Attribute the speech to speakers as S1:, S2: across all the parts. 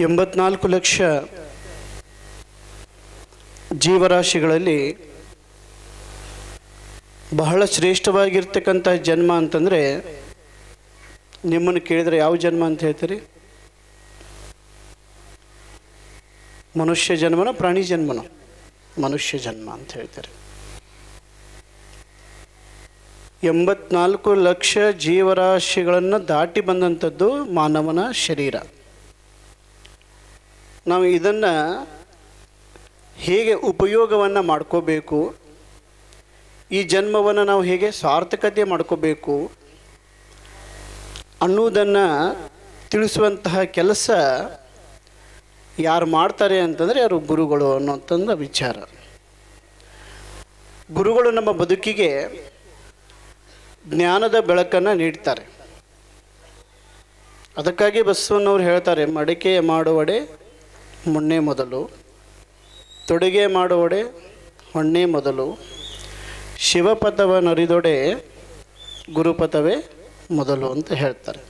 S1: ಎಂಬತ್ನಾಲ್ಕು ಲಕ್ಷ ಜೀವರಾಶಿಗಳಲ್ಲಿ ಬಹಳ ಶ್ರೇಷ್ಠವಾಗಿರ್ತಕ್ಕಂಥ ಜನ್ಮ ಅಂತಂದರೆ ನಿಮ್ಮನ್ನು ಕೇಳಿದರೆ ಯಾವ ಜನ್ಮ ಅಂತ ಹೇಳ್ತೀರಿ? ಮನುಷ್ಯ ಜನ್ಮನ ಪ್ರಾಣಿ ಜನ್ಮನ? ಮನುಷ್ಯ ಜನ್ಮ ಅಂತ ಹೇಳ್ತಾರೆ. ಎಂಬತ್ನಾಲ್ಕು ಲಕ್ಷ ಜೀವರಾಶಿಗಳನ್ನು ದಾಟಿ ಬಂದಂಥದ್ದು ಮಾನವನ ಶರೀರ. ನಾವು ಇದನ್ನು ಹೇಗೆ ಉಪಯೋಗವನ್ನು ಮಾಡ್ಕೋಬೇಕು? ಈ ಜನ್ಮವನ್ನು ನಾವು ಹೇಗೆ ಸಾರ್ಥಕತೆ ಮಾಡ್ಕೋಬೇಕು? ಅನ್ನುವುದನ್ನು ತಿಳಿಸುವಂತಹ ಕೆಲಸ ಯಾರು ಮಾಡ್ತಾರೆ ಅಂತಂದರೆ ಯಾರು ಗುರುಗಳು ಅನ್ನೋಂಥದ್ದು ವಿಚಾರ. ಗುರುಗಳು ನಮ್ಮ ಬದುಕಿಗೆ ಜ್ಞಾನದ ಬೆಳಕನ್ನು ನೀಡ್ತಾರೆ. ಅದಕ್ಕಾಗಿ ಬಸವಣ್ಣವ್ರು ಹೇಳ್ತಾರೆ, ಮಡಿಕೆ ಮಾಡುವಡೆ ಮುನ್ನೆ ಮೊದಲು, ತೊಡುಗೆ ಮಾಡುವಡೆ ಹೊಣ್ಣೆ ಮೊದಲು, ಶಿವಪಥವ ನರಿದೊಡೆ ಗುರುಪಥವೇ ಮೊದಲು ಅಂತ ಹೇಳ್ತಾರೆ.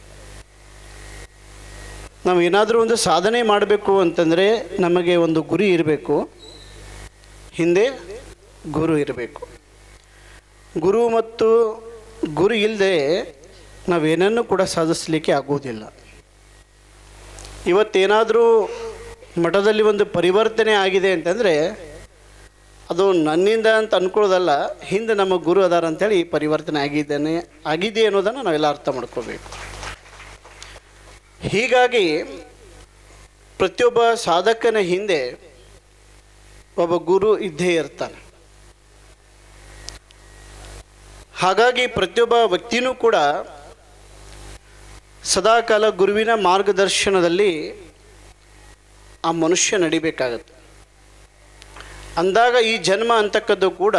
S1: ನಾವು ಏನಾದರೂ ಒಂದು ಸಾಧನೆ ಮಾಡಬೇಕು ಅಂತಂದರೆ ನಮಗೆ ಒಂದು ಗುರಿ ಇರಬೇಕು, ಹಿಂದೆ ಗುರು ಇರಬೇಕು. ಗುರು ಮತ್ತು ಗುರು ಇಲ್ಲದೆ ನಾವೇನನ್ನು ಕೂಡ ಸಾಧಿಸಲಿಕ್ಕೆ ಆಗುವುದಿಲ್ಲ. ಇವತ್ತೇನಾದರೂ ಮಠದಲ್ಲಿ ಒಂದು ಪರಿವರ್ತನೆ ಆಗಿದೆ ಅಂತಂದರೆ, ಅದು ನನ್ನಿಂದ ಅಂತ ಅನ್ಕೊಳ್ಳೋದಲ್ಲ, ಹಿಂದೆ ನಮ್ಮ ಗುರು ಅದಾರ ಅಂತೇಳಿ ಪರಿವರ್ತನೆ ಆಗಿದ್ದೇನೆ, ಆಗಿದೆ ಅನ್ನೋದನ್ನು ನಾವೆಲ್ಲ ಅರ್ಥ ಮಾಡ್ಕೋಬೇಕು. ಹೀಗಾಗಿ, ಪ್ರತಿಯೊಬ್ಬ ಸಾಧಕನ ಹಿಂದೆ ಒಬ್ಬ ಗುರು ಇದ್ದೇ ಇರ್ತಾನೆ. ಹಾಗಾಗಿ ಪ್ರತಿಯೊಬ್ಬ ವ್ಯಕ್ತಿನೂ ಕೂಡ ಸದಾಕಾಲ ಗುರುವಿನ ಮಾರ್ಗದರ್ಶನದಲ್ಲಿ ಆ ಮನುಷ್ಯ ನಡಿಬೇಕಾಗತ್ತೆ. ಅಂದಾಗ ಈ ಜನ್ಮ ಅಂತಕ್ಕದ್ದು ಕೂಡ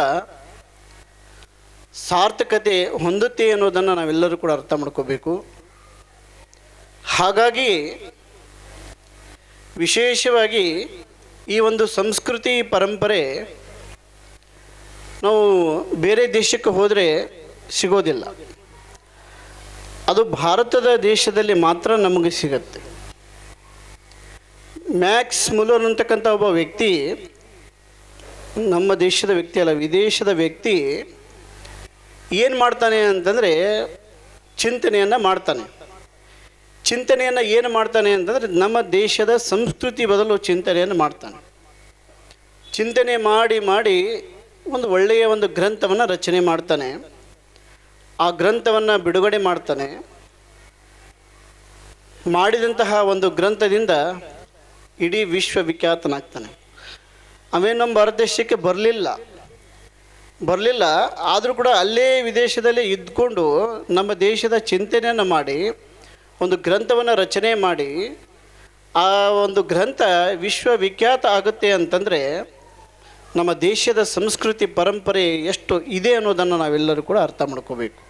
S1: ಸಾರ್ಥಕತೆ ಹೊಂದುತ್ತೆ ಅನ್ನೋದನ್ನು ನಾವೆಲ್ಲರೂ ಕೂಡ ಅರ್ಥ ಮಾಡ್ಕೋಬೇಕು. ಹಾಗಾಗಿ ವಿಶೇಷವಾಗಿ ಈ ಒಂದು ಸಂಸ್ಕೃತಿ ಪರಂಪರೆ ನಾವು ಬೇರೆ ದೇಶಕ್ಕೆ ಹೋದರೆ ಸಿಗೋದಿಲ್ಲ. ಅದು ಭಾರತದ ದೇಶದಲ್ಲಿ ಮಾತ್ರ ನಮಗೆ ಸಿಗತ್ತೆ. ಮ್ಯಾಕ್ಸ್ ಮುಲರ್ ಅಂತಕ್ಕಂಥ ಒಬ್ಬ ವ್ಯಕ್ತಿ, ನಮ್ಮ ದೇಶದ ವ್ಯಕ್ತಿ ಅಲ್ಲ, ವಿದೇಶದ ವ್ಯಕ್ತಿ ಏನು ಮಾಡ್ತಾನೆ ಅಂತಂದರೆ ಚಿಂತನೆಯನ್ನು ಮಾಡ್ತಾನೆ. ಚಿಂತನೆಯನ್ನು ಏನು ಮಾಡ್ತಾನೆ ಅಂತಂದರೆ ನಮ್ಮ ದೇಶದ ಸಂಸ್ಕೃತಿ ಬದಲು ಚಿಂತನೆಯನ್ನು ಮಾಡ್ತಾನೆ. ಚಿಂತನೆ ಮಾಡಿ ಮಾಡಿ ಒಂದು ಒಳ್ಳೆಯ ಒಂದು ಗ್ರಂಥವನ್ನು ರಚನೆ ಮಾಡ್ತಾನೆ. ಆ ಗ್ರಂಥವನ್ನು ಬಿಡುಗಡೆ ಮಾಡ್ತಾನೆ. ಮಾಡಿದಂತಹ ಒಂದು ಗ್ರಂಥದಿಂದ ಇಡೀ ವಿಶ್ವವಿಖ್ಯಾತನಾಗ್ತಾನೆ. ಅವೇನು ನಮ್ಮ ಭಾರತ ದೇಶಕ್ಕೆ ಬರಲಿಲ್ಲ. ಬರಲಿಲ್ಲ, ಆದರೂ ಕೂಡ ಅಲ್ಲೇ ವಿದೇಶದಲ್ಲಿ ಇದ್ಕೊಂಡು ನಮ್ಮ ದೇಶದ ಚಿಂತನೆಯನ್ನು ಮಾಡಿ, ಒಂದು ಗ್ರಂಥವನ್ನು ರಚನೆ ಮಾಡಿ, ಆ ಒಂದು ಗ್ರಂಥ ವಿಶ್ವವಿಖ್ಯಾತ ಆಗುತ್ತೆ ಅಂತಂದರೆ ನಮ್ಮ ದೇಶದ ಸಂಸ್ಕೃತಿ ಪರಂಪರೆ ಎಷ್ಟು ಇದೆ ಅನ್ನೋದನ್ನು ನಾವೆಲ್ಲರೂ ಕೂಡ ಅರ್ಥ ಮಾಡ್ಕೋಬೇಕು.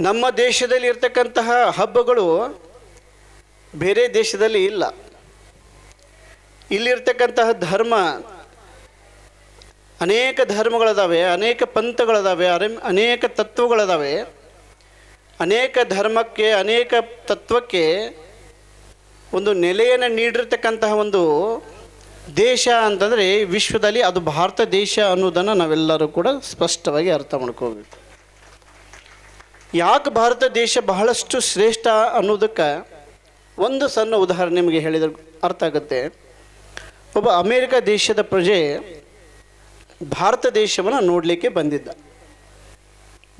S1: ನಮ್ಮ ದೇಶದಲ್ಲಿ ಇರ್ತಕ್ಕಂತಹ ಹಬ್ಬಗಳು ಬೇರೆ ದೇಶದಲ್ಲಿ ಇಲ್ಲ. ಇಲ್ಲಿರ್ತಕ್ಕಂತಹ ಧರ್ಮ ಅನೇಕ ಧರ್ಮಗಳದಾವೆ, ಅನೇಕ ಪಂಥಗಳದಾವೆ ಅನೇಕ ತತ್ವಗಳದಾವೆ. ಅನೇಕ ಧರ್ಮಕ್ಕೆ, ಅನೇಕ ತತ್ವಕ್ಕೆ ಒಂದು ನೆಲೆಯನ್ನು ನೀಡಿರ್ತಕ್ಕಂತಹ ಒಂದು ದೇಶ ಅಂತಂದರೆ ವಿಶ್ವದಲ್ಲಿ ಅದು ಭಾರತ ದೇಶ ಅನ್ನೋದನ್ನು ನಾವೆಲ್ಲರೂ ಕೂಡ ಸ್ಪಷ್ಟವಾಗಿ ಅರ್ಥ ಮಾಡ್ಕೋಬೇಕು. ಯಾಕೆ ಭಾರತ ದೇಶ ಬಹಳಷ್ಟು ಶ್ರೇಷ್ಠ ಅನ್ನೋದಕ್ಕೆ ಒಂದು ಸಣ್ಣ ಉದಾಹರಣೆ ನಿಮಗೆ ಹೇಳಿದ್ರೆ ಅರ್ಥ ಆಗುತ್ತೆ. ಒಬ್ಬ ಅಮೇರಿಕ ದೇಶದ ಪ್ರಜೆ ಭಾರತ ದೇಶವನ್ನು ನೋಡಲಿಕ್ಕೆ ಬಂದಿದ್ದ.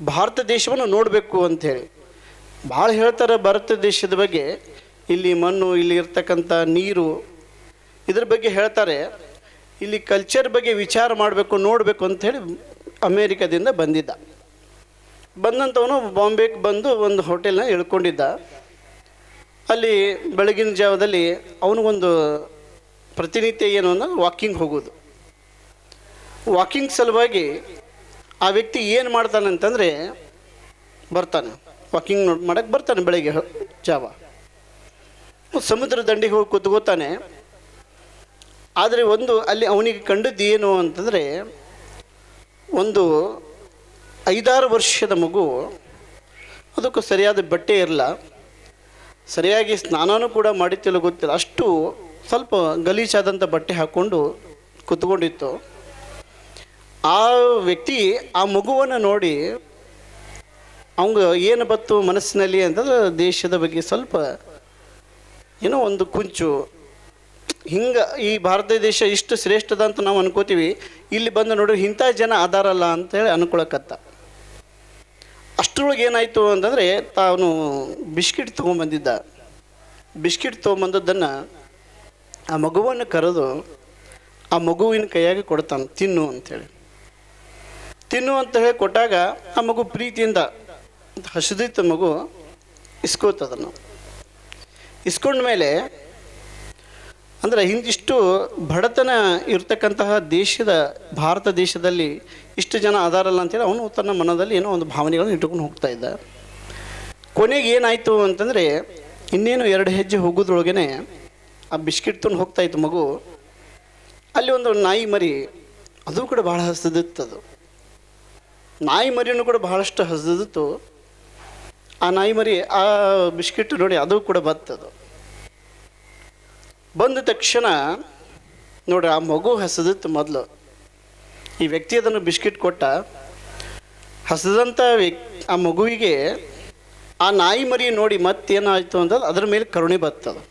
S1: ಭಾರತ ದೇಶವನ್ನು ನೋಡಬೇಕು ಅಂಥೇಳಿ ಭಾಳ ಹೇಳ್ತಾರೆ ಭಾರತ ದೇಶದ ಬಗ್ಗೆ. ಇಲ್ಲಿ ಮಣ್ಣು, ಇಲ್ಲಿ ಇರ್ತಕ್ಕಂಥ ನೀರು, ಇದ್ರ ಬಗ್ಗೆ ಹೇಳ್ತಾರೆ. ಇಲ್ಲಿ ಕಲ್ಚರ್ ಬಗ್ಗೆ ವಿಚಾರ ಮಾಡಬೇಕು, ನೋಡಬೇಕು ಅಂಥೇಳಿ ಅಮೇರಿಕದಿಂದ ಬಂದಿದ್ದ. ಬಂದಂಥವನು ಬಾಂಬೆಗೆ ಬಂದು ಒಂದು ಹೋಟೆಲ್ನ ಇಳ್ಕೊಂಡಿದ್ದ ಅಲ್ಲಿ ಬೆಳಗಿನ ಜಾವದಲ್ಲಿ ಅವನಿಗೊಂದು ಪ್ರತಿನಿತ್ಯ ಏನು ಅಂದ್ರೆ ವಾಕಿಂಗ್ ಹೋಗೋದು ವಾಕಿಂಗ್ ಸಲುವಾಗಿ ಆ ವ್ಯಕ್ತಿ ಏನು ಮಾಡ್ತಾನೆ ಅಂತಂದರೆ ಬರ್ತಾನೆ. ವಾಕಿಂಗ್ ಮಾಡಕ್ಕೆ ಬರ್ತಾನೆ ಬೆಳಗ್ಗೆ ಜಾವ. ಸಮುದ್ರ ದಂಡಿಗೆ ಹೋಗಿ ಕೂತ್ಕೋತಾನೆ ಆದರೆ ಒಂದು ಅಲ್ಲಿ ಅವನಿಗೆ ಕಂಡದ್ದು ಏನು ಅಂತಂದರೆ ಒಂದು ಐದಾರು ವರ್ಷದ ಮಗು, ಅದಕ್ಕೂ ಸರಿಯಾದ ಬಟ್ಟೆ ಇರಲ್ಲ. ಸರಿಯಾಗಿ ಸ್ನಾನನೂ ಕೂಡ ಮಾಡಿತ್ತಿಲ್ಲ ಗೊತ್ತಿಲ್ಲ ಅಷ್ಟು ಸ್ವಲ್ಪ ಗಲೀಜಾದಂಥ ಬಟ್ಟೆ ಹಾಕ್ಕೊಂಡು ಕುತ್ಕೊಂಡಿತ್ತು. ಆ ವ್ಯಕ್ತಿ ಆ ಮಗುವನ್ನು ನೋಡಿ, ಅವಂಗ ಏನು ಬತ್ತು ಮನಸ್ಸಿನಲ್ಲಿ? ಅಂತಂದ್ರೆ ದೇಶದ ಬಗ್ಗೆ ಸ್ವಲ್ಪ ಏನೋ ಒಂದು ಕುಂಚು. ಹಿಂಗೆ ಈ ಭಾರತ ದೇಶ ಇಷ್ಟು ಶ್ರೇಷ್ಠದ ಅಂತ ನಾವು ಅನ್ಕೋತೀವಿ. ಇಲ್ಲಿ ಬಂದು ನೋಡ್ರಿ, ಇಂಥ ಜನ ಅದಾರಲ್ಲ ಅಂತೇಳಿ ಅನ್ಕೊಳಕತ್ತ. ಅಷ್ಟರೊಳಗೆ ಏನಾಯಿತು ಅಂತಂದರೆ ತಾನು ಬಿಸ್ಕಿಟ್ ತೊಗೊಂಬಂದಿದ್ದ. ಬಿಸ್ಕಿಟ್ ತೊಗೊಂಬಂದದ್ದನ್ನು ಆ ಮಗುವನ್ನು ಕರೆದು ಆ ಮಗುವಿನ ಕೈಯಾಗಿ ಕೊಡ್ತಾನೆ, ತಿನ್ನು ಅಂತೇಳಿ. ತಿನ್ನು ಅಂತ ಹೇಳಿ ಕೊಟ್ಟಾಗ ಆ ಮಗು ಪ್ರೀತಿಯಿಂದ ಹಸಿದಿತ್ತ ಮಗು ಇಸ್ಕೋತದನ್ನು. ಇಸ್ಕೊಂಡ ಮೇಲೆ ಅಂದರೆ ಹಿಂದಿಷ್ಟು ಬಡತನ ಇರತಕ್ಕಂತಹ ದೇಶದ, ಭಾರತ ದೇಶದಲ್ಲಿ ಇಷ್ಟು ಜನ ಅದಾರಲ್ಲ ಅಂತೇಳಿ ಅವನು ತನ್ನ ಮನದಲ್ಲಿ ಏನೋ ಒಂದು ಭಾವನೆಗಳನ್ನು ಇಟ್ಟುಕೊಂಡು ಹೋಗ್ತಾ ಇದ್ದ. ಕೊನೆಗೆ ಏನಾಯಿತು ಅಂತಂದರೆ ಇನ್ನೇನು ಎರಡು ಹೆಜ್ಜೆ ಹೋಗೋದ್ರೊಳಗೇ ಆ ಬಿಸ್ಕಿಟ್ ತೊಗೊಂಡು ಹೋಗ್ತಾ ಇತ್ತು ಮಗು. ಅಲ್ಲಿ ಒಂದು ನಾಯಿ ಮರಿ, ಅದು ಕೂಡ ಭಾಳ ಅದು. ನಾಯಿ ಮರಿನೂ ಕೂಡ ಬಹಳಷ್ಟು ಹಸಿದಿತ್ತು. ಆ ನಾಯಿ ಮರಿ ಆ ಬಿಸ್ಕಿಟ್ ನೋಡಿ ಅದು ಕೂಡ ಬತ್ತದು. ಬಂದ ತಕ್ಷಣ ನೋಡ್ರಿ, ಆ ಮಗು ಹಸಿದಿತ್ತು ಮೊದಲು. ಈ ವ್ಯಕ್ತಿ ಅದನ್ನು ಬಿಸ್ಕಿಟ್ ಕೊಟ್ಟ. ಹಸಿದಂಥ ವ್ಯಕ್, ಆ ಮಗುವಿಗೆ ಆ ನಾಯಿ ಮರಿ ನೋಡಿ ಮತ್ತೇನಾಯಿತು ಅಂತ ಅದ್ರ ಮೇಲೆ ಕರುಣೆ ಬರ್ತದೆ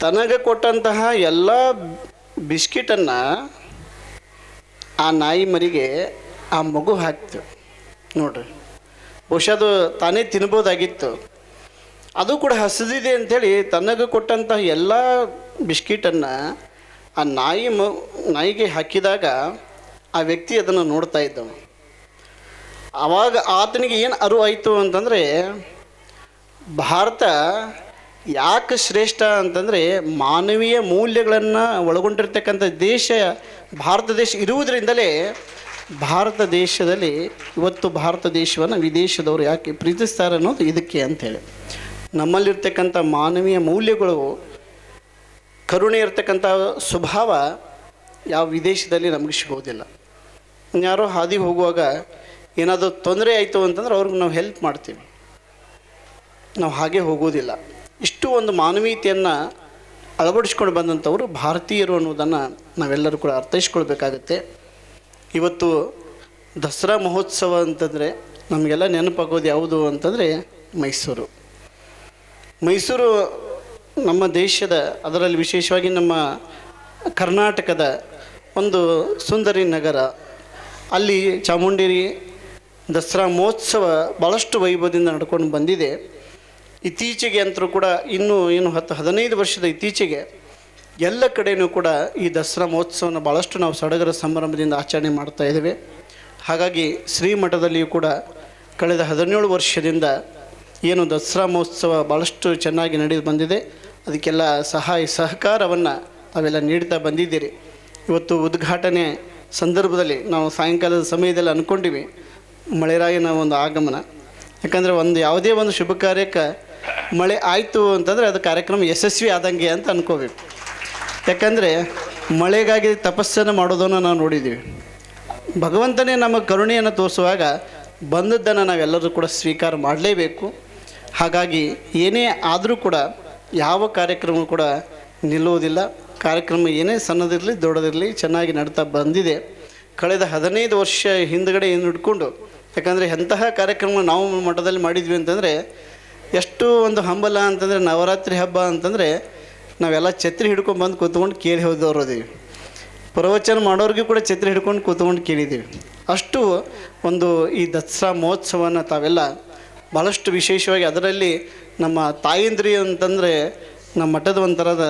S1: ತನಗೆ ಕೊಟ್ಟಂತಹ ಎಲ್ಲ ಬಿಸ್ಕಿಟನ್ನು ಆ ನಾಯಿ ಮರಿಗೆ ಆ ಮಗು ಹಾಕ್ತು. ನೋಡ್ರಿ ಬಹುಶಃ ಅದು ತಾನೇ ತಿನ್ಬೋದಾಗಿತ್ತು. ಅದು ಕೂಡ ಹಸಿದಿದೆ ಅಂಥೇಳಿ ತನಗೆ ಕೊಟ್ಟಂತಹ ಎಲ್ಲ ಬಿಸ್ಕಿಟನ್ನು ಆ ನಾಯಿ ಮ, ನಾಯಿಗೆ ಹಾಕಿದಾಗ ಆ ವ್ಯಕ್ತಿ ಅದನ್ನು ನೋಡ್ತಾ ಇದ್ದವನು ಆವಾಗ ಆತನಿಗೆ ಏನು ಅರಿವಾಯಿತು ಅಂತಂದರೆ, ಭಾರತ ಯಾಕೆ ಶ್ರೇಷ್ಠ ಅಂತಂದರೆ ಮಾನವೀಯ ಮೌಲ್ಯಗಳನ್ನು ಒಳಗೊಂಡಿರ್ತಕ್ಕಂಥ ದೇಶ, ಭಾರತ ದೇಶ ಇರುವುದರಿಂದಲೇ ಭಾರತ ದೇಶದಲ್ಲಿ ಇವತ್ತು ಭಾರತ ದೇಶವನ್ನು ವಿದೇಶದವರು ಯಾಕೆ ಪ್ರೀತಿಸ್ತಾರೆ ಅನ್ನೋದು ಇದಕ್ಕೆ ಅಂಥೇಳಿ ನಮ್ಮಲ್ಲಿರ್ತಕ್ಕಂಥ ಮಾನವೀಯ ಮೌಲ್ಯಗಳು ಕರುಣೆ ಇರ್ತಕ್ಕಂಥ ಸ್ವಭಾವ ಯಾವ ವಿದೇಶದಲ್ಲಿ ನಮಗೆ ಸಿಗೋದಿಲ್ಲ. ಯಾರೋ ಹಾದಿ ಹೋಗುವಾಗ ಏನಾದರೂ ತೊಂದರೆ ಆಯಿತು ಅಂತಂದ್ರೆ ಅವ್ರಿಗೆ ನಾವು ಹೆಲ್ಪ್ ಮಾಡ್ತೀವಿ. ನಾವು ಹಾಗೆ ಹೋಗೋದಿಲ್ಲ. ಇಷ್ಟು ಒಂದು ಮಾನವೀಯತೆಯನ್ನು ಅಳವಡಿಸ್ಕೊಂಡು ಬಂದಂಥವರು ಭಾರತೀಯರು ಅನ್ನೋದನ್ನು ನಾವೆಲ್ಲರೂ ಕೂಡ ಅರ್ಥೈಸ್ಕೊಳ್ಬೇಕಾಗತ್ತೆ. ಇವತ್ತು ದಸರಾ ಮಹೋತ್ಸವ ಅಂತಂದರೆ ನಮಗೆಲ್ಲ ನೆನಪಾಗೋದು ಯಾವುದು ಅಂತಂದರೆ ಮೈಸೂರು. ಮೈಸೂರು ನಮ್ಮ ದೇಶದ, ಅದರಲ್ಲಿ ವಿಶೇಷವಾಗಿ ನಮ್ಮ ಕರ್ನಾಟಕದ ಒಂದು ಸುಂದರಿ ನಗರ. ಅಲ್ಲಿ ಚಾಮುಂಡೇರಿ ದಸರಾ ಮಹೋತ್ಸವ ಭಾಳಷ್ಟು ವೈಭವದಿಂದ ನಡ್ಕೊಂಡು ಬಂದಿದೆ. ಇತ್ತೀಚೆಗೆ ಅಂತರೂ ಕೂಡ ಇನ್ನೂ ಏನು ಹತ್ತು, ಹದಿನೈದು ವರ್ಷದ ಇತ್ತೀಚೆಗೆ ಎಲ್ಲ ಕಡೆಯೂ ಕೂಡ ಈ ದಸರಾ ಮಹೋತ್ಸವನ ಭಾಳಷ್ಟು ನಾವು ಸಡಗರ ಸಂಭ್ರಮದಿಂದ ಆಚರಣೆ ಮಾಡ್ತಾ ಇದ್ದೇವೆ. ಹಾಗಾಗಿ ಶ್ರೀಮಠದಲ್ಲಿಯೂ ಕೂಡ ಕಳೆದ ಹದಿನೇಳು ವರ್ಷದಿಂದ ಏನು ದಸರಾ ಮಹೋತ್ಸವ ಭಾಳಷ್ಟು ಚೆನ್ನಾಗಿ ನಡೆದು ಬಂದಿದೆ. ಅದಕ್ಕೆಲ್ಲ ಸಹಾಯ ಸಹಕಾರವನ್ನು ತಾವೆಲ್ಲ ನೀಡ್ತಾ ಬಂದಿದ್ದೀರಿ. ಇವತ್ತು ಉದ್ಘಾಟನೆ ಸಂದರ್ಭದಲ್ಲಿ ನಾವು ಸಾಯಂಕಾಲದ ಸಮಯದಲ್ಲಿ ಅಂದ್ಕೊಂಡಿವಿ ಮಳೆರಾಯನ ಒಂದು ಆಗಮನ. ಯಾಕಂದರೆ ಒಂದು ಯಾವುದೇ ಒಂದು ಶುಭ ಕಾರ್ಯಕ್ಕೆ ಮಳೆ ಆಯಿತು ಅಂತಂದರೆ ಅದು ಕಾರ್ಯಕ್ರಮ ಯಶಸ್ವಿ ಆದಂಗೆ ಅಂತ ಅನ್ಕೋಬೇಕು. ಯಾಕಂದರೆ ಮಳೆಗಾಗಿ ತಪಸ್ಸನ್ನು ಮಾಡೋದನ್ನು ನಾವು ನೋಡಿದ್ದೀವಿ. ಭಗವಂತನೇ ನಮ್ಮ ಕರುಣೆಯನ್ನು ತೋರಿಸುವಾಗ ಬಂದದ್ದನ್ನು ನಾವೆಲ್ಲರೂ ಕೂಡ ಸ್ವೀಕಾರ ಮಾಡಲೇಬೇಕು. ಹಾಗಾಗಿ ಏನೇ ಆದರೂ ಕೂಡ ಯಾವ ಕಾರ್ಯಕ್ರಮ ಕೂಡ ನಿಲ್ಲುವುದಿಲ್ಲ. ಕಾರ್ಯಕ್ರಮ ಏನೇ ಸಣ್ಣದಿರಲಿ ದೊಡ್ಡದಿರಲಿ ಚೆನ್ನಾಗಿ ನಡ್ತಾ ಬಂದಿದೆ. ಕಳೆದ ಹದಿನೈದು ವರ್ಷ ಹಿಂದುಗಡೆ ಏನು ಹಿಡ್ಕೊಂಡು, ಯಾಕಂದರೆ ಎಂತಹ ಕಾರ್ಯಕ್ರಮ ನಾವು ಮಠದಲ್ಲಿ ಮಾಡಿದ್ವಿ ಅಂತಂದರೆ, ಎಷ್ಟು ಒಂದು ಹಂಬಲ ಅಂತಂದರೆ ನವರಾತ್ರಿ ಹಬ್ಬ ಅಂತಂದರೆ ನಾವೆಲ್ಲ ಛತ್ರಿ ಹಿಡ್ಕೊಂಡು ಬಂದು ಕೂತ್ಕೊಂಡು ಕೇಳಿ ಹೋದವ್ರು ಅದೀವಿ. ಪ್ರವಚನ ಮಾಡೋರಿಗೂ ಕೂಡ ಛತ್ರಿ ಹಿಡ್ಕೊಂಡು ಕೂತ್ಕೊಂಡು ಕೇಳಿದ್ದೀವಿ ಅಷ್ಟು ಒಂದು ಈ ದಸರಾ ಮಹೋತ್ಸವನ ತಾವೆಲ್ಲ ಭಾಳಷ್ಟು ವಿಶೇಷವಾಗಿ ಅದರಲ್ಲಿ ನಮ್ಮ ತಾಯಂದ್ರಿ ಅಂತಂದರೆ ನಮ್ಮ ಮಠದ ಒಂಥರದ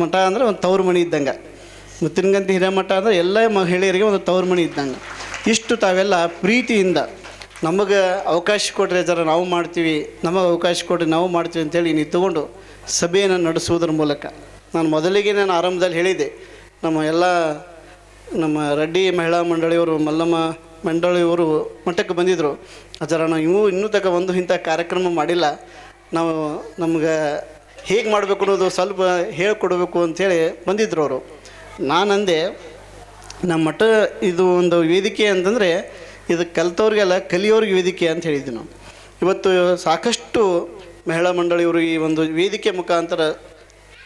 S1: ಮಠ ಅಂದರೆ ಒಂದು ತವ್ರ ಮಣಿ ಇದ್ದಂಗೆ. ಮುತ್ತಿನಗಂತಿ ಹಿರೇಮಠ ಅಂದರೆ ಎಲ್ಲ ಮಹಿಳೆಯರಿಗೆ ಒಂದು ತವ್ರ ಮಣಿ ಇದ್ದಂಗೆ. ಇಷ್ಟು ತಾವೆಲ್ಲ ಪ್ರೀತಿಯಿಂದ ನಮಗೆ ಅವಕಾಶ ಕೊಟ್ಟರೆ ಜರ ನಾವು ಮಾಡ್ತೀವಿ, ನಮಗೆ ಅವಕಾಶ ಕೊಟ್ಟರೆ ನಾವು ಮಾಡ್ತೀವಿ ಅಂತೇಳಿ ನಿಂತುಕೊಂಡು ಸಭೆಯನ್ನು ನಡೆಸುವುದರ ಮೂಲಕ. ನಾನು ಮೊದಲಿಗೆ ನಾನು ಆರಂಭದಲ್ಲಿ ಹೇಳಿದೆ ನಮ್ಮ ಎಲ್ಲ ನಮ್ಮ ರೆಡ್ಡಿ ಮಹಿಳಾ ಮಂಡಳಿಯವರು ಮಲ್ಲಮ್ಮ ಮಂಡಳಿಯವರು ಮಠಕ್ಕೆ ಬಂದಿದ್ದರು ಅದರ ನಾವು ಇವು ಇನ್ನೂ ತಗ ಒಂದು ಇಂಥ ಕಾರ್ಯಕ್ರಮ ಮಾಡಿಲ್ಲ. ನಾವು ನಮ್ಗೆ ಹೇಗೆ ಮಾಡಬೇಕು ಅನ್ನೋದು ಸ್ವಲ್ಪ ಹೇಳಿಕೊಡ್ಬೇಕು ಅಂಥೇಳಿ ಬಂದಿದ್ದರು ಅವರು. ನಾನಂದೆ, ನಮ್ಮ ಮಠ ಇದು ಒಂದು ವೇದಿಕೆ ಅಂತಂದರೆ ಇದು ಕಲ್ತವ್ರಿಗೆಲ್ಲ ಕಲಿಯೋರಿಗೆ ವೇದಿಕೆ ಅಂತ ಹೇಳಿದ್ವಿ ನಾವು. ಇವತ್ತು ಸಾಕಷ್ಟು ಮಹಿಳಾ ಮಂಡಳಿಯವರು ಈ ಒಂದು ವೇದಿಕೆ ಮುಖಾಂತರ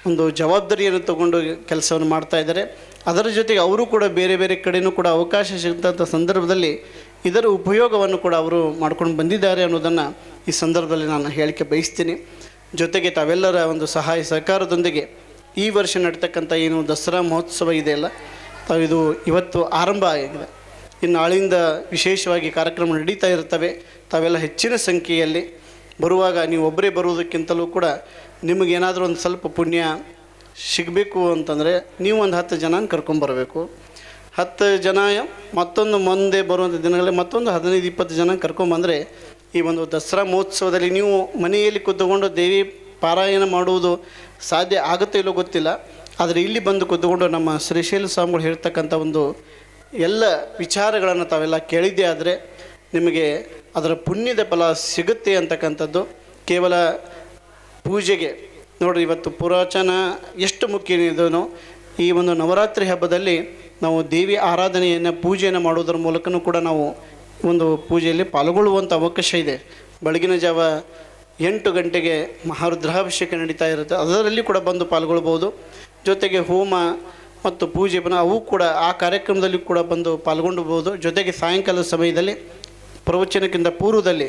S1: ಒಂದು ಜವಾಬ್ದಾರಿಯನ್ನು ತಗೊಂಡು ಕೆಲಸವನ್ನು ಮಾಡ್ತಾ ಇದ್ದಾರೆ. ಅದರ ಜೊತೆಗೆ ಅವರು ಕೂಡ ಬೇರೆ ಬೇರೆ ಕಡೆಯೂ ಕೂಡ ಅವಕಾಶ ಸಿಗಂಥ ಸಂದರ್ಭದಲ್ಲಿ ಇದರ ಉಪಯೋಗವನ್ನು ಕೂಡ ಅವರು ಮಾಡ್ಕೊಂಡು ಬಂದಿದ್ದಾರೆ ಅನ್ನೋದನ್ನು ಈ ಸಂದರ್ಭದಲ್ಲಿ ನಾನು ಹೇಳಿಕೆ ಬಯಸ್ತೀನಿ. ಜೊತೆಗೆ ತಾವೆಲ್ಲರ ಒಂದು ಸಹಾಯ ಸಹಕಾರದೊಂದಿಗೆ ಈ ವರ್ಷ ನಡೀತಕ್ಕಂಥ ಏನು ದಸರಾ ಮಹೋತ್ಸವ ಇದೆಯಲ್ಲ ತಾವು ಇದು ಇವತ್ತು ಆರಂಭ ಆಗಿದೆ. ಇನ್ನು ನಾಳೆಯಿಂದ ವಿಶೇಷವಾಗಿ ಕಾರ್ಯಕ್ರಮ ನಡೀತಾ ಇರ್ತವೆ ತಾವೆಲ್ಲ ಹೆಚ್ಚಿನ ಸಂಖ್ಯೆಯಲ್ಲಿ ಬರುವಾಗ ನೀವು ಒಬ್ಬರೇ ಬರುವುದಕ್ಕಿಂತಲೂ ಕೂಡ ನಿಮಗೇನಾದರೂ ಒಂದು ಸ್ವಲ್ಪ ಪುಣ್ಯ ಸಿಗಬೇಕು ಅಂತಂದರೆ ನೀವು ಒಂದು ಹತ್ತು ಜನ ಕರ್ಕೊಂಬರಬೇಕು ಹತ್ತು ಜನ ಮತ್ತೊಂದು ಮುಂದೆ ಬರುವಂಥ ದಿನಗಳಲ್ಲಿ ಮತ್ತೊಂದು ಹದಿನೈದು, ಇಪ್ಪತ್ತು ಜನ ಕರ್ಕೊಂಬಂದರೆ ಈ ಒಂದು ದಸರಾ ಮಹೋತ್ಸವದಲ್ಲಿ ನೀವು ಮನೆಯಲ್ಲಿ ಕೂತ್ಕೊಂಡು ದೇವಿ ಪಾರಾಯಣ ಮಾಡುವುದು ಸಾಧ್ಯ ಆಗುತ್ತೋ ಇಲ್ಲೋ ಗೊತ್ತಿಲ್ಲ. ಆದರೆ ಇಲ್ಲಿ ಬಂದು ಕೂತ್ಕೊಂಡು ನಮ್ಮ ಶ್ರೀಶೈಲ ಸ್ವಾಮಿಗಳು ಹೇಳ್ತಕ್ಕಂಥ ಒಂದು ಎಲ್ಲ ವಿಚಾರಗಳನ್ನು ತಾವೆಲ್ಲ ಕೇಳಿದ್ದೇ ಆದರೆ ನಿಮಗೆ ಅದರ ಪುಣ್ಯದ ಫಲ ಸಿಗುತ್ತೆ ಅಂತಕ್ಕಂಥದ್ದು. ಕೇವಲ ಪೂಜೆಗೆ ನೋಡಿರಿ, ಇವತ್ತು ಪುರಾಚನ ಎಷ್ಟು ಮುಖ್ಯ ಇದನ್ನು? ಈ ಒಂದು ನವರಾತ್ರಿ ಹಬ್ಬದಲ್ಲಿ ನಾವು ದೇವಿ ಆರಾಧನೆಯನ್ನು, ಪೂಜೆಯನ್ನು ಮಾಡುವುದರ ಮೂಲಕನೂ ಕೂಡ ನಾವು ಒಂದು ಪೂಜೆಯಲ್ಲಿ ಪಾಲ್ಗೊಳ್ಳುವಂಥ ಅವಕಾಶ ಇದೆ. ಬೆಳಗಿನ ಜಾವ ಎಂಟು ಗಂಟೆಗೆ ಮಹಾರುದ್ರಾಭಿಷೇಕ ನಡೀತಾ ಇರುತ್ತೆ. ಅದರಲ್ಲಿ ಕೂಡ ಬಂದು ಪಾಲ್ಗೊಳ್ಬೋದು ಜೊತೆಗೆ ಹೋಮ ಮತ್ತು ಪೂಜೆ ಅವು ಕೂಡ ಆ ಕಾರ್ಯಕ್ರಮದಲ್ಲಿ ಕೂಡ ಬಂದು ಪಾಲ್ಗೊಂಡಬಹುದು. ಜೊತೆಗೆ ಸಾಯಂಕಾಲದ ಸಮಯದಲ್ಲಿ ಪ್ರವಚನಕ್ಕಿಂತ ಪೂರ್ವದಲ್ಲಿ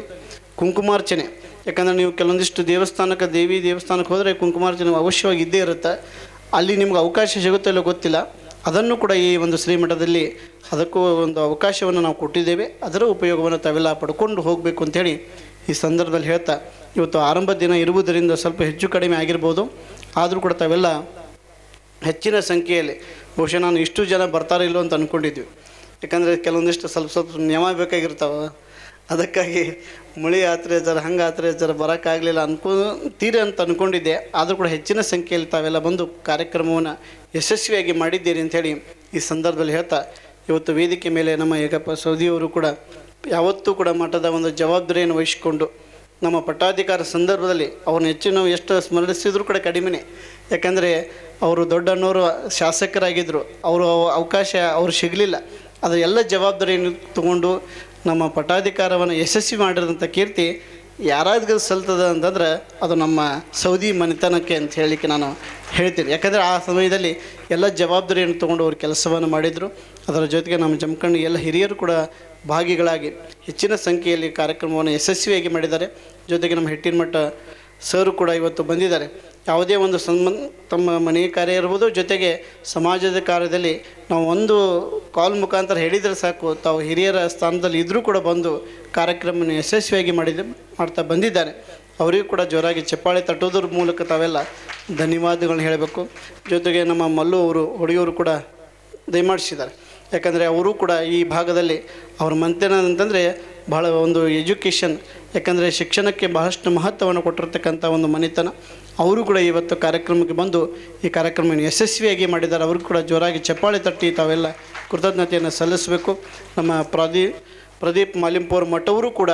S1: ಕುಂಕುಮಾರ್ಚನೆ. ಯಾಕಂದರೆ ನೀವು ಕೆಲವೊಂದಿಷ್ಟು ದೇವಸ್ಥಾನಕ್ಕೆ, ದೇವಿ ದೇವಸ್ಥಾನಕ್ಕೆ ಹೋದರೆ ಕುಂಕುಮಾರ್ಚನೆ ಅವಶ್ಯವಾಗಿ ಇದ್ದೇ ಇರುತ್ತೆ. ಅಲ್ಲಿ ನಿಮ್ಗೆ ಅವಕಾಶ ಸಿಗುತ್ತೋ ಇಲ್ಲೋ ಗೊತ್ತಿಲ್ಲ. ಅದನ್ನು ಕೂಡ ಈ ಒಂದು ಶ್ರೀಮಠದಲ್ಲಿ ಅದಕ್ಕೂ ಒಂದು ಅವಕಾಶವನ್ನು ನಾವು ಕೊಟ್ಟಿದ್ದೇವೆ. ಅದರ ಉಪಯೋಗವನ್ನು ತಾವೆಲ್ಲ ಪಡ್ಕೊಂಡು ಹೋಗಬೇಕು ಅಂತೇಳಿ ಈ ಸಂದರ್ಭದಲ್ಲಿ ಹೇಳ್ತಾ, ಇವತ್ತು ಆರಂಭ ದಿನ ಇರುವುದರಿಂದ ಸ್ವಲ್ಪ ಹೆಚ್ಚು ಕಡಿಮೆ ಆಗಿರ್ಬೋದು. ಆದರೂ ಕೂಡ ತಾವೆಲ್ಲ ಹೆಚ್ಚಿನ ಸಂಖ್ಯೆಯಲ್ಲಿ, ಬಹುಶಃ ನಾನು ಇಷ್ಟು ಜನ ಬರ್ತಾರೋ ಇಲ್ಲೋ ಅಂತ ಅಂದ್ಕೊಂಡಿದ್ವಿ ಯಾಕಂದರೆ ಕೆಲವೊಂದಿಷ್ಟು ಸ್ವಲ್ಪ ಸ್ವಲ್ಪ ನಿಯಮ ಬೇಕಾಗಿರ್ತಾವೆ. ಅದಕ್ಕಾಗಿ ಮಳೆ ಆತ್ರೆ ಜರ, ಹಂಗೆ ಆತ್ರೆ ಜರ ಬರೋಕ್ಕಾಗಲಿಲ್ಲ ಅನ್ಕೋತೀರಿ ಅಂತ ಅಂದ್ಕೊಂಡಿದ್ದೆ ಆದರೂ ಕೂಡ ಹೆಚ್ಚಿನ ಸಂಖ್ಯೆಯಲ್ಲಿ ತಾವೆಲ್ಲ ಬಂದು ಕಾರ್ಯಕ್ರಮವನ್ನು ಯಶಸ್ವಿಯಾಗಿ ಮಾಡಿದ್ದೀರಿ ಅಂಥೇಳಿ ಈ ಸಂದರ್ಭದಲ್ಲಿ ಹೇಳ್ತಾ, ಇವತ್ತು ವೇದಿಕೆ ಮೇಲೆ ನಮ್ಮ ಏಕಪ್ಪ ಸೌದಿಯವರು ಕೂಡ ಯಾವತ್ತೂ ಕೂಡ ಮಠದ ಒಂದು ಜವಾಬ್ದಾರಿಯನ್ನು ವಹಿಸಿಕೊಂಡು ನಮ್ಮ ಪಟ್ಟಾಧಿಕಾರ ಸಂದರ್ಭದಲ್ಲಿ ಅವ್ರನ್ನ ಹೆಚ್ಚು ನಾವು ಎಷ್ಟು ಸ್ಮರಿಸಿದ್ರು ಕೂಡ ಕಡಿಮೆನೇ. ಯಾಕಂದರೆ ಅವರು ದೊಡ್ಡನವರು ಶಾಸಕರಾಗಿದ್ದರು ಅವರು ಅವಕಾಶ ಅವ್ರು ಸಿಗಲಿಲ್ಲ. ಅದು ಎಲ್ಲ ಜವಾಬ್ದಾರಿಯನ್ನು ತಗೊಂಡು ನಮ್ಮ ಪಟ್ಟಾಧಿಕಾರವನ್ನು ಯಶಸ್ವಿ ಮಾಡಿರೋಂಥ ಕೀರ್ತಿ ಯಾರಾದ್ರೂ ಸಲ್ತದ ಅಂತಂದ್ರೆ ಅದು ನಮ್ಮ ಸೌದಿ ಮನೆತನಕ್ಕೆ ಅಂತ ಹೇಳಲಿಕ್ಕೆ ನಾನು ಹೇಳ್ತೀನಿ. ಯಾಕಂದರೆ ಆ ಸಮಯದಲ್ಲಿ ಎಲ್ಲ ಜವಾಬ್ದಾರಿಯನ್ನು ತೊಗೊಂಡು ಅವರು ಕೆಲಸವನ್ನು ಮಾಡಿದರು. ಅದರ ಜೊತೆಗೆ ನಮ್ಮ ಜಮಖಂಡಿ ಎಲ್ಲ ಹಿರಿಯರು ಕೂಡ ಭಾಗಿಗಳಾಗಿ ಹೆಚ್ಚಿನ ಸಂಖ್ಯೆಯಲ್ಲಿ ಕಾರ್ಯಕ್ರಮವನ್ನು ಯಶಸ್ವಿಯಾಗಿ ಮಾಡಿದ್ದಾರೆ. ಜೊತೆಗೆ ನಮ್ಮ ಹೆಟ್ಟಿನ ಮಠ ಸರ್ ಕೂಡ ಇವತ್ತು ಬಂದಿದ್ದಾರೆ. ಯಾವುದೇ ಒಂದು ಸಂಬಂಧ ತಮ್ಮ ಮನೆ ಕಾರ್ಯ ಇರ್ಬೋದು, ಜೊತೆಗೆ ಸಮಾಜದ ಕಾರ್ಯದಲ್ಲಿ ನಾವು ಒಂದು ಕಾಲ್ ಮುಖಾಂತರ ಹೇಳಿದರೆ ಸಾಕು, ತಾವು ಹಿರಿಯರ ಸ್ಥಾನದಲ್ಲಿ ಇದ್ದರೂ ಕೂಡ ಬಂದು ಕಾರ್ಯಕ್ರಮವನ್ನು ಯಶಸ್ವಿಯಾಗಿ ಮಾಡಿದ, ಮಾಡ್ತಾ ಬಂದಿದ್ದಾರೆ. ಅವರಿಗೂ ಕೂಡ ಜೋರಾಗಿ ಚಪ್ಪಾಳೆ ತಟ್ಟೋದ್ರ ಮೂಲಕ ತಾವೆಲ್ಲ ಧನ್ಯವಾದಗಳನ್ನ ಹೇಳಬೇಕು. ಜೊತೆಗೆ ನಮ್ಮ ಮಲ್ಲು ಅವರು ಹೊಡೆಯೋರು ಕೂಡ ದಯಮಾಡಿಸಿದ್ದಾರೆ. ಯಾಕಂದರೆ ಅವರು ಕೂಡ ಈ ಭಾಗದಲ್ಲಿ ಅವ್ರ ಮಂತೆನ ಅಂತಂದರೆ ಬಹಳ ಒಂದು ಎಜುಕೇಷನ್, ಯಾಕಂದರೆ ಶಿಕ್ಷಣಕ್ಕೆ ಬಹಳಷ್ಟು ಮಹತ್ವವನ್ನು ಕೊಟ್ಟಿರ್ತಕ್ಕಂಥ ಒಂದು ಮನೆತನ. ಅವರು ಕೂಡ ಇವತ್ತು ಕಾರ್ಯಕ್ರಮಕ್ಕೆ ಬಂದು ಈ ಕಾರ್ಯಕ್ರಮವನ್ನು ಯಶಸ್ವಿಯಾಗಿ ಮಾಡಿದ್ದಾರೆ. ಅವ್ರಿಗೂ ಕೂಡ ಜೋರಾಗಿ ಚಪ್ಪಾಳೆ ತಟ್ಟಿ ತಾವೆಲ್ಲ ಕೃತಜ್ಞತೆಯನ್ನು ಸಲ್ಲಿಸಬೇಕು. ನಮ್ಮ ಪ್ರದೀಪ್ ಪ್ರದೀಪ್ ಮಾಲಿಂಪೋರ್ ಮಠವರು ಕೂಡ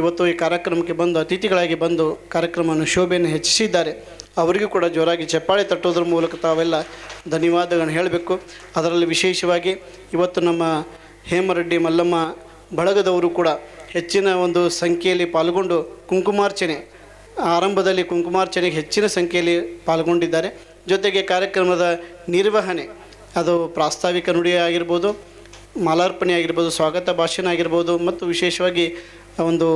S1: ಇವತ್ತು ಈ ಕಾರ್ಯಕ್ರಮಕ್ಕೆ ಬಂದು, ಅತಿಥಿಗಳಾಗಿ ಬಂದು ಕಾರ್ಯಕ್ರಮವನ್ನು ಶೋಭೆಯನ್ನು ಹೆಚ್ಚಿಸಿದ್ದಾರೆ. ಅವರಿಗೂ ಕೂಡ ಜೋರಾಗಿ ಚಪ್ಪಾಳೆ ತಟ್ಟೋದ್ರ ಮೂಲಕ ತಾವೆಲ್ಲ ಧನ್ಯವಾದಗಳನ್ನು ಹೇಳಬೇಕು. ಅದರಲ್ಲಿ ವಿಶೇಷವಾಗಿ ಇವತ್ತು ನಮ್ಮ ಹೇಮರೆಡ್ಡಿ ಮಲ್ಲಮ್ಮ ಬಳಗದವರು ಕೂಡ ಹೆಚ್ಚಿನ ಒಂದು ಸಂಖ್ಯೆಯಲ್ಲಿ ಪಾಲ್ಗೊಂಡು ಕುಂಕುಮಾರ್ಚನೆ, ಆರಂಭದಲ್ಲಿ ಕುಂಕುಮಾರ್ಚನೆಗೆ ಹೆಚ್ಚಿನ ಸಂಖ್ಯೆಯಲ್ಲಿ ಪಾಲ್ಗೊಂಡಿದ್ದಾರೆ. ಜೊತೆಗೆ ಕಾರ್ಯಕ್ರಮದ ನಿರ್ವಹಣೆ, ಅದು ಪ್ರಾಸ್ತಾವಿಕ ನುಡಿ ಆಗಿರ್ಬೋದು, ಮಾಲಾರ್ಪಣೆ ಆಗಿರ್ಬೋದು, ಸ್ವಾಗತ ಭಾಷಣ ಆಗಿರ್ಬೋದು, ಮತ್ತು ವಿಶೇಷವಾಗಿ ಒಂದು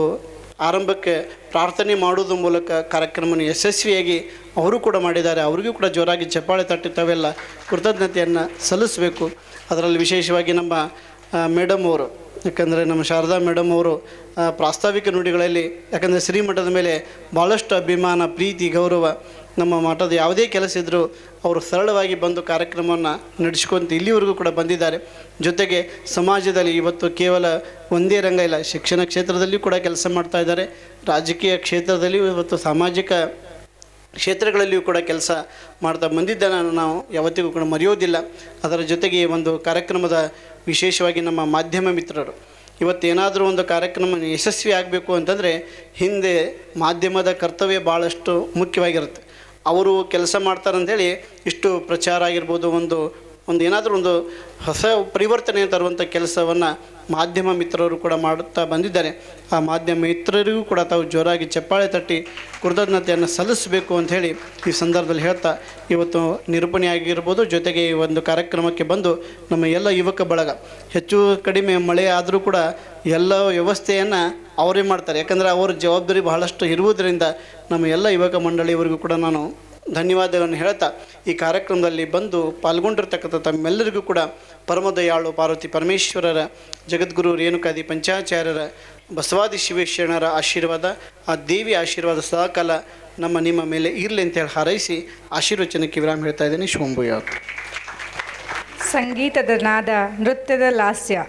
S1: ಆರಂಭಕ್ಕೆ ಪ್ರಾರ್ಥನೆ ಮಾಡುವುದು ಮೂಲಕ ಕಾರ್ಯಕ್ರಮವನ್ನು ಯಶಸ್ವಿಯಾಗಿ ಅವರು ಕೂಡ ಮಾಡಿದ್ದಾರೆ. ಅವರಿಗೂ ಕೂಡ ಜೋರಾಗಿ ಚಪ್ಪಾಳೆ ತಟ್ಟಿ ಕೃತಜ್ಞತೆಯನ್ನು ಸಲ್ಲಿಸಬೇಕು. ಅದರಲ್ಲಿ ವಿಶೇಷವಾಗಿ ನಮ್ಮ ಮೇಡಮ್ ಅವರು, ಯಾಕಂದರೆ ನಮ್ಮ ಶಾರದಾ ಮೇಡಮ್ ಅವರು ಪ್ರಾಸ್ತಾವಿಕ ನುಡಿಗಳಲ್ಲಿ, ಯಾಕಂದರೆ ಶ್ರೀಮಠದ ಮೇಲೆ ಭಾಳಷ್ಟು ಅಭಿಮಾನ, ಪ್ರೀತಿ, ಗೌರವ ನಮ್ಮ ಮಠದ ಯಾವುದೇ ಕೆಲಸ ಇದ್ದರೂ ಅವರು ಸರಳವಾಗಿ ಬಂದು ಕಾರ್ಯಕ್ರಮವನ್ನು ನಡೆಸ್ಕೊಂತ ಇಲ್ಲಿವರೆಗೂ ಕೂಡ ಬಂದಿದ್ದಾರೆ. ಜೊತೆಗೆ ಸಮಾಜದಲ್ಲಿ ಇವತ್ತು ಕೇವಲ ಒಂದೇ ರಂಗ ಇಲ್ಲ, ಶಿಕ್ಷಣ ಕ್ಷೇತ್ರದಲ್ಲಿಯೂ ಕೂಡ ಕೆಲಸ ಮಾಡ್ತಾ ಇದ್ದಾರೆ. ರಾಜಕೀಯ ಕ್ಷೇತ್ರದಲ್ಲಿಯೂ ಇವತ್ತು ಸಾಮಾಜಿಕ ಕ್ಷೇತ್ರಗಳಲ್ಲಿಯೂ ಕೂಡ ಕೆಲಸ ಮಾಡ್ತಾ ಬಂದಿದ್ದನ್ನು ನಾವು ಯಾವತ್ತಿಗೂ ಕೂಡ ಮರೆಯೋದಿಲ್ಲ. ಅದರ ಜೊತೆಗೆ ಒಂದು ಕಾರ್ಯಕ್ರಮದ ವಿಶೇಷವಾಗಿ ನಮ್ಮ ಮಾಧ್ಯಮ ಮಿತ್ರರು, ಇವತ್ತೇನಾದರೂ ಒಂದು ಕಾರ್ಯಕ್ರಮ ಯಶಸ್ವಿ ಆಗಬೇಕು ಅಂತಂದರೆ ಹಿಂದೆ ಮಾಧ್ಯಮದ ಕರ್ತವ್ಯ ಭಾಳಷ್ಟು ಮುಖ್ಯವಾಗಿರುತ್ತೆ. ಅವರು ಕೆಲಸ ಮಾಡ್ತಾರಂಥೇಳಿ ಇಷ್ಟು ಪ್ರಚಾರ ಆಗಿರ್ಬೋದು, ಒಂದು ಒಂದು ಏನಾದರೂ ಒಂದು ಹೊಸ ಪರಿವರ್ತನೆ ತರುವಂಥ ಕೆಲಸವನ್ನು ಮಾಧ್ಯಮ ಮಿತ್ರರು ಕೂಡ ಮಾಡುತ್ತಾ ಬಂದಿದ್ದಾರೆ. ಆ ಮಾಧ್ಯಮ ಮಿತ್ರರಿಗೂ ಕೂಡ ತಾವು ಜೋರಾಗಿ ಚಪ್ಪಾಳೆ ತಟ್ಟಿ ಕೃತಜ್ಞತೆಯನ್ನು ಸಲ್ಲಿಸಬೇಕು ಹೇಳಿ ಈ ಸಂದರ್ಭದಲ್ಲಿ ಹೇಳ್ತಾ ಇವತ್ತು ನಿರೂಪಣೆಯಾಗಿರ್ಬೋದು, ಜೊತೆಗೆ ಈ ಒಂದು ಕಾರ್ಯಕ್ರಮಕ್ಕೆ ಬಂದು ನಮ್ಮ ಎಲ್ಲ ಯುವಕ ಬಳಗ, ಹೆಚ್ಚು ಕಡಿಮೆ ಮಳೆ ಆದರೂ ಕೂಡ ಎಲ್ಲ ವ್ಯವಸ್ಥೆಯನ್ನು ಅವರೇ ಮಾಡ್ತಾರೆ. ಯಾಕಂದರೆ ಅವರ ಜವಾಬ್ದಾರಿ ಬಹಳಷ್ಟು ಇರುವುದರಿಂದ ನಮ್ಮ ಎಲ್ಲ ಯುವಕ ಮಂಡಳಿಯವರಿಗೂ ಕೂಡ ನಾನು ಧನ್ಯವಾದಗಳನ್ನು ಹೇಳ್ತಾ ಈ ಕಾರ್ಯಕ್ರಮದಲ್ಲಿ ಬಂದು ಪಾಲ್ಗೊಂಡಿರ್ತಕ್ಕಂಥ ತಮ್ಮೆಲ್ಲರಿಗೂ ಕೂಡ ಪರಮದಯಾಳು ಪಾರ್ವತಿ ಪರಮೇಶ್ವರರ ಜಗದ್ಗುರು ರೇಣುಕಾದಿ ಪಂಚಾಚಾರ್ಯರ, ಬಸವಾದಿ ಶಿವೇಶ್ವರರ ಆಶೀರ್ವಾದ, ಆ ದೇವಿ ಆಶೀರ್ವಾದ ಸದಾಕಾಲ ನಮ್ಮ ನಿಮ್ಮ ಮೇಲೆ ಇರಲಿ ಅಂತೇಳಿ ಹಾರೈಸಿ ಆಶೀರ್ವಚನಕ್ಕೆ ವಿರಾಮ ಹೇಳ್ತಾ ಇದ್ದೀನಿ. ಶುಭಂಭೂಯಾತ್
S2: ಸಂಗೀತದ ನಾದ, ನೃತ್ಯದ ಲಾಸ್ಯ.